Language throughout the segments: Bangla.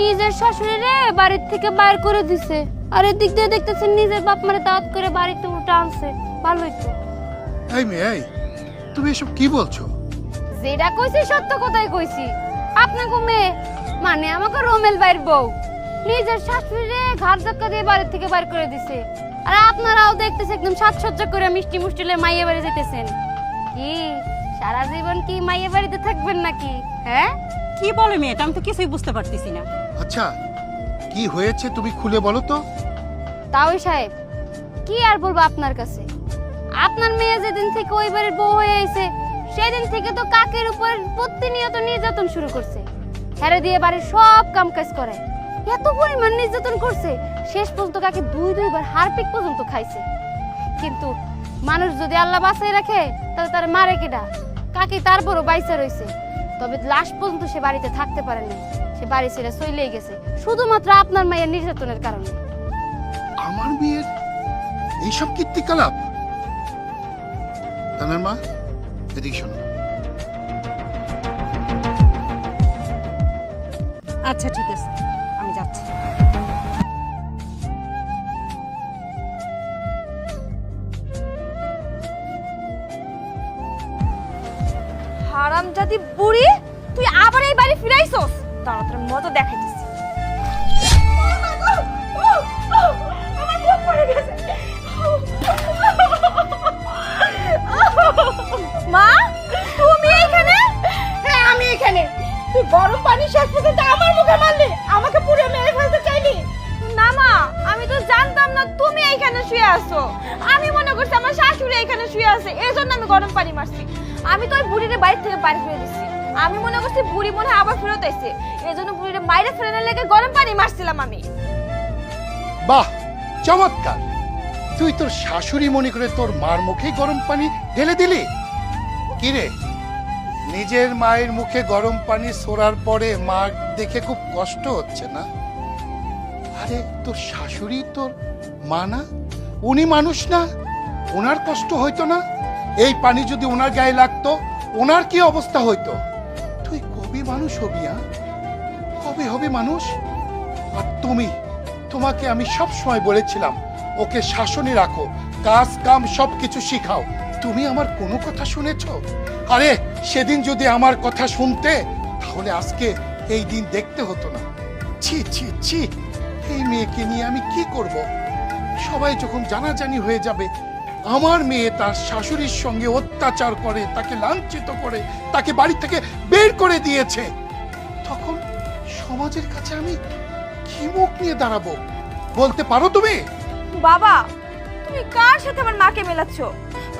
নিজের শাশুড়ি রে বাড়ির থেকে বাইর করে দিছে। আর এদিক দিয়ে দেখতেছেন নিজের বাপ মারে দাওয়াত করে বাড়িতে উল্টা আনছে। ভালোই তো। এই মেয়ে এই তুমি এসব কি বলছো? যেটা কইছি সত্য কথাই কইছি। আপনাকে মেয়ে মানে আমাকে রোমেল বাইর বউ। নিজের শাশুড়ি রে ঘাট ধাক্কা দিয়ে বাড়ির থেকে বাইর করে দিছে। আর আপনারাও দেখতেছে একদম সাজসজ্জা করে মিষ্টি মুষ্টিলে মাইয়া বাড়ি যেতেছেন কি সারা জীবন কি মাইয়া বাড়িতে থাকবেন নাকি? হ্যাঁ? কি বলে মেয়েটা? আমি তো কিছুই বুঝতে পারতেছি না। আচ্ছা কি হয়েছে তুমি খুলে বলো তো। তাওই সাহেব কি আর বলব আপনার কাছে? আপনার মেয়ে যেদিন থেকে ওই বাড়ির বউ হয়ে আইছে সেদিন থেকে তো কাকের উপর প্রতিনিয়ত নির্যাতন শুরু করছে। হেরে দিয়ে বাড়ির সব কাম কাজ করে। এত পরিমাণ নির্যাতন করছে শেষ পর্যন্ত কাকে দুই দুইবার হারপিক পর্যন্ত খাইছে। কিন্তু মানুষ যদি আল্লাহ বাঁচাই রাখে তাহলে তার মারে কেডা? কাকি তারপরও বাইসা রইছে? তবে লাশ পর্যন্ত সে বাড়িতে থাকতে পারেনি। সে বাড়ি ছেড়ে চলেই গেছে শুধুমাত্র আপনার মায়ের নির্যাতনের কারণে। আমার মেয়ের এইসব কীর্তিকলাপ? তানার মা এদিকে শোনো। আচ্ছা ঠিক আছে। হারামজাদি বুড়ি তুই আবার এই বাড়ি ফিরাইছস? তোর মতো দেখাইছিস আমি মনে করছি আমার শাশুড়ি এখানে শুয়ে আছে এই জন্য আমি গরম পানি মারছি। আমি তো ওই বুড়িরে বাড়ি থেকে বাড়ি ফিরে দিচ্ছি আমি মনে করছি বুড়ি মনে হয় আবার ফেরত আইছে। এই জন্য বুড়িরে বাইরে ফেরানো লেগে গরম পানি মারছিলাম আমি। বাহ, চমৎকার। তুই তোর শাশুড়ি মনে করে তোর মার মুখে গরম পানি ঢেলে দিলি? কি রে নিজের মায়ের মুখে গরম পানি সোরার পরে মা দেখে খুব কষ্ট হচ্ছে না? আরে, তোর শাশুড়ি তোর মা না? উনি মানুষ না, ওনার কষ্ট হইতো না। এই পানি যদি ওনার গায়ে লাগতো, ওনার কি অবস্থা হইতো? তুই কবি মানুষ হবি হ্যাঁ কবে হবে মানুষ? আর তুমি, তোমাকে আমি সব সময় বলেছিলাম, ওকে শাসনে রাখো, কাজ, কাম সব কিছু শিখাও। তুমি আমার কোনো কথা শুনেছ? আরে, সেদিন যদি আমার কথা শুনতে, তাহলে আজকে এই দিন দেখতে হতো না। ছি ছি ছি, এই মেয়েকে নিয়ে আমি কি করব? সবাই যখন জানাজানি হয়ে যাবে, আমার মেয়ে তার শাশুড়ির সঙ্গে অত্যাচার করে, তাকে লাঞ্ছিত করে, তাকে বাড়ি থেকে বের করে দিয়েছে। তখন সমাজের কাছে আমি কি মুখ নিয়ে দাঁড়াবো? বলতে পারো তুমি? বাবা, তুমি কার সাথে আমার মাকে মেলাচ্ছ?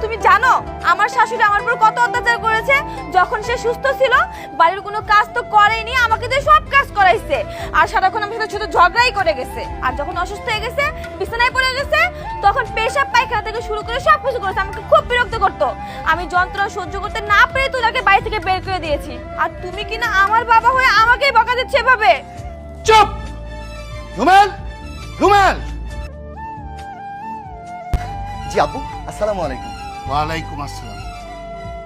তুমি জানো আমার শাশুড়ি আমার উপর কত অত্যাচার করেছে? যখন সে সুস্থ ছিল বাড়ির কোনো কাজ তো করেনি আমাকে দিয়ে সব কাজ করাইছে। আর সারাক্ষণ আমার সাথে শুধু ঝগড়াই করে গেছে। আর যখন অসুস্থ হয়ে গেছে বিছানায় পড়ে গেছে তখন পেশাব পায়খানা থেকে শুরু করে সব কিছু করেছে আমাকে খুব বিরক্ত করতো। আমি যন্ত্রণা সহ্য করতে না পেরে তুই তাকে বাড়ি থেকে বের করে দিয়েছি। আর তুমি কিনা আমার বাবা হয়ে আমাকেই বকা দিচ্ছে এভাবে? চুপ! রুমেল রুমেল জি আপু আসসালামু আলাইকুম। ওয়ালাইকুম আসসালাম।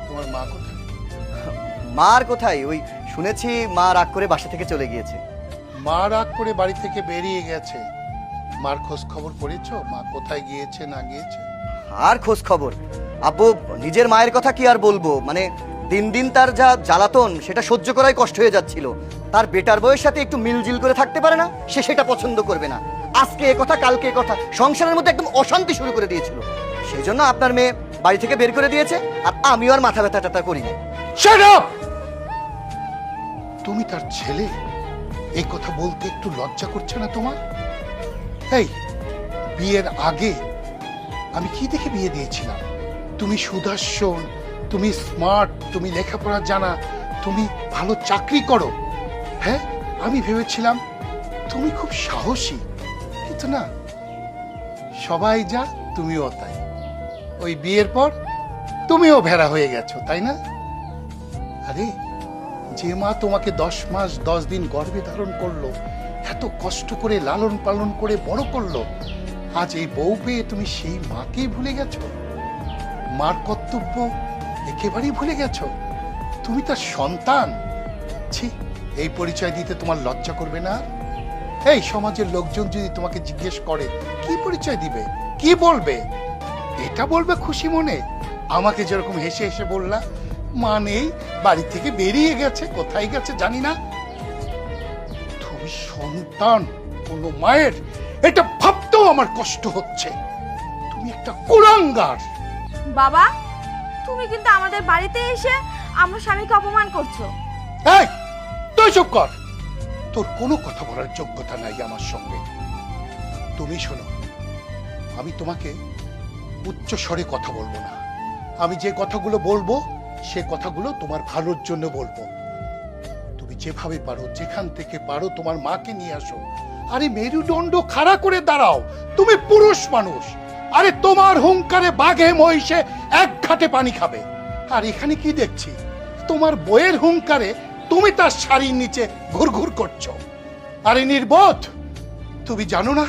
তোমার মা কোথায়? মার কোথায়? ওই শুনেছি মা রাগ করে বাসা থেকে চলে গিয়েছে। মা রাগ করে বাড়ি থেকে বেরিয়ে গেছে। মার খোঁজ খবর করেছ মা কোথায় গিয়েছে না গিয়েছে? আর খোঁজ খবর? আব্বু নিজের মায়ের কথা কি আর বলব? মানে দিন দিন তার যা জ্বালাতন সেটা সহ্য করাই কষ্ট হয়ে যাচ্ছিল। তার বেটার বউয়ের সাথে একটু মিলজিল করে থাকতে পারে না? সে সেটা পছন্দ করবে না। আজকে এ কথা কালকে এ কথা সংসারের মধ্যে একদম অশান্তি শুরু করে দিয়েছিল। সেই জন্য আপনার মেয়ে বাড়ি থেকে বের করে দিয়েছে আর আমিও আর মাথা ব্যথা ট্যাথা করি না তুমি তার ছেলে? এই কথা বলতে একটু লজ্জা করছে না তোমার? এই বিয়ের আগে আমি কি দেখে বিয়ে দিয়েছিলাম? তুমি সুদর্শন তুমি স্মার্ট তুমি লেখাপড়া জানা তুমি ভালো চাকরি করো। হ্যাঁ আমি ভেবেছিলাম তুমি খুব সাহসী কিন্তু না সবাই যা তুমিও তাই। ওই বিয়ের পর তুমিও ভেড়া হয়ে গেছো, তাই না? আরে, যে মা তোমাকে দশ মাস, দশ দিন গর্ভে ধারণ করল, এত কষ্ট করে লালন পালন করে বড় করল, আজ এই বউ পেয়ে তুমি সেই মাকেই ভুলে গেছো? মার কর্তব্য একেবারেই ভুলে গেছো? তুমি তার সন্তান। ছি, এই পরিচয় দিতে তোমার লজ্জা করবে না? এই সমাজের লোকজন যদি তোমাকে জিজ্ঞেস করে, কি পরিচয় দিবে? কি বলবে? এটা বলবে খুশি মনে। আমাকে যেরকম হেসে হেসে বললা মা নেই বাড়ি থেকে বেরিয়ে গেছে কোথায় গেছে জানি না। তুমি সন্তান কোন মায়ের এটা ভাবতেও আমার কষ্ট হচ্ছে। তুমি একটা কুলাঙ্গার। বাবা তুমি কিন্তু আমাদের বাড়িতে এসে আমার স্বামীকে অপমান করছ। এই তুই চুপ কর। তোর কোনো কথা বলার যোগ্যতা নাই আমার সঙ্গে। তুমি শোনো আমি তোমাকে উচ্চ স্বরে কথা বলব না। আমি যে কথাগুলো বলব, সে কথাগুলো তোমার ভালোর জন্য বলব। তুমি যেভাবে পারো, যেখান থেকে পারো তোমার মাকে নিয়ে আসো। আরে মেরুদণ্ড খাড়া করে দাঁড়াও। তুমি পুরুষ মানুষ। আরে তোমার হুঙ্কারে বাঘে, মহিষে এক ঘাটে পানি খাবে। আর এখানে কি দেখছি? তোমার বইয়ের হুঙ্কারে তুমি তার শাড়ির নিচে ঘুরঘুর করছ। আরে নির্বোধ! তুমি জানো না,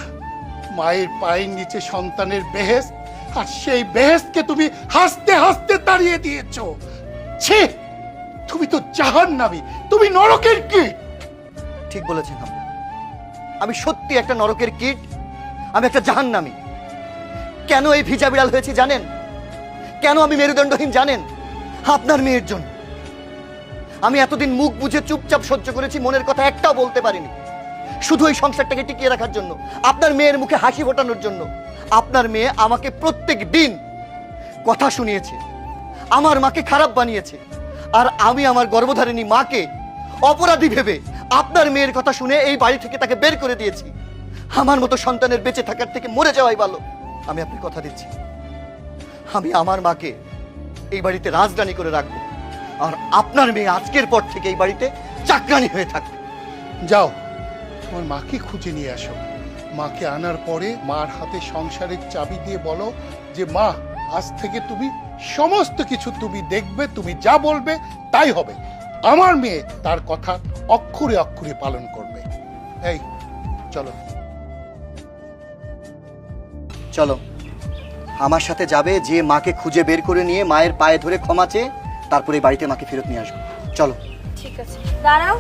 মায়ের পায়ের নিচে সন্তানের বেহেস আর সেই বেহেসকে তুমি হাসতে হাসতে তাড়িয়ে দিয়েছ। ছি, তুমি তো জাহান নামি তুমি নরকের কি ঠিক বলেছেন আপনি আমি সত্যি একটা নরকের কীট, আমি একটা জাহান্নামী। কেন এই ভিজা বিড়াল হয়েছি জানেন? কেন আমি মেরুদণ্ডহীন জানেন? আপনার মেয়ের জন্য। আমি এতদিন মুখ বুঝে চুপচাপ সহ্য করেছি, মনের কথা একটাও বলতে পারিনি। শুধু এই সংসারটাকে টিকিয়ে রাখার জন্য, আপনার মেয়ের মুখে হাসি ফোটানোর জন্য। আপনার মেয়ে আমাকে প্রত্যেক দিন কথা শুনিয়েছে, আমার মাকে খারাপ বানিয়েছে, আর আমি আমার গর্ভধারিণী মাকে অপরাধী ভেবে আপনার মেয়ের কথা শুনে এই বাড়ি থেকে তাকে বের করে দিয়েছি। আমার মতো সন্তানের বেঁচে থাকার থেকে মরে যাওয়াই ভালো। আমি আপনার কথা দিচ্ছি। আমি আমার মাকে এই বাড়িতে রাজরানী করে রাখব। আর আপনার মেয়ে আজকের পর থেকে এই বাড়িতে চাকরানি হয়ে থাকবে। যাও, তোমার মাকে খুঁজে নিয়ে আসো। মাকে আনার পরে মার হাতে সংসারের চাবি দিয়ে বলো যে মা আজ থেকে তুমি সমস্ত কিছু তুমি দেখবে তুমি যা বলবে তাই হবে। আমার মেয়ে তার কথা অক্ষরে অক্ষরে পালন করবে। এই চলো। চলো। আমার সাথে যাবে যে মাকে খুঁজে বের করে নিয়ে মায়ের পায়ে ধরে ক্ষমা চেয়ে তারপরে বাড়িতে মাকে ফেরত নিয়ে আসব। চলো। ঠিক আছে। দাঁড়াও।